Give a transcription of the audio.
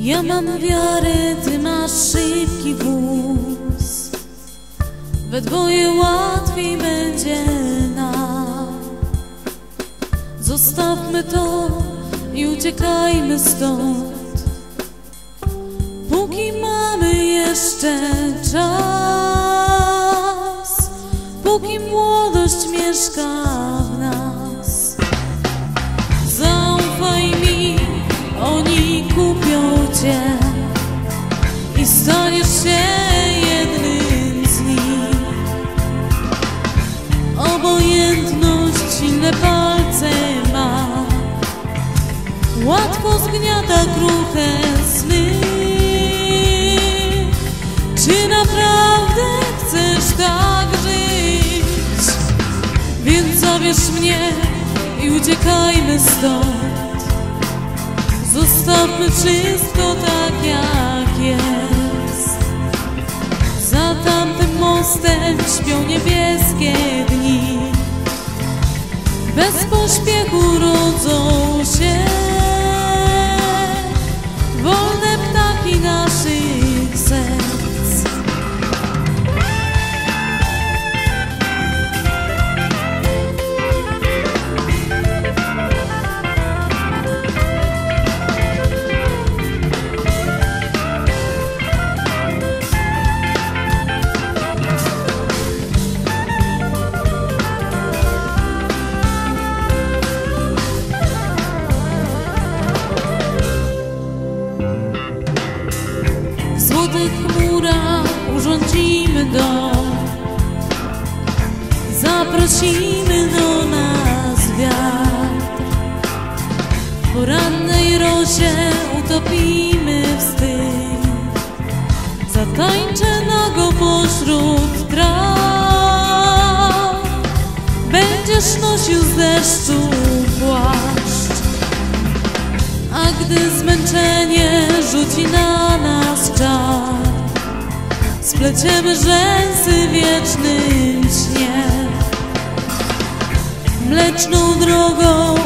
Ja mam wiarę, ty masz szybki wóz. We dwoje łatwiej będzie nam. Zostawmy to i uciekajmy stąd. Póki mamy jeszcze czas I staniesz się jednym z nich. Obojętność silne palce ma. Łatwo zgniata kruche sny. Czy naprawdę chcesz tak żyć? Więc zabierz mnie i uciekajmy stąd. Zostawmy wszystko tak niebieskie dni. Bez pośpiechu rodzą się chmurach urządzimy dom. Zaprosimy do nas wiatr. W porannej rosie utopimy wstyd. Zatańczę nago pośród traw. Będziesz nosił z deszczu płaszcz. A gdy zmęczenie rzuci na nas czar Spleciemy rzęsy wiecznym śnie Mleczną drogą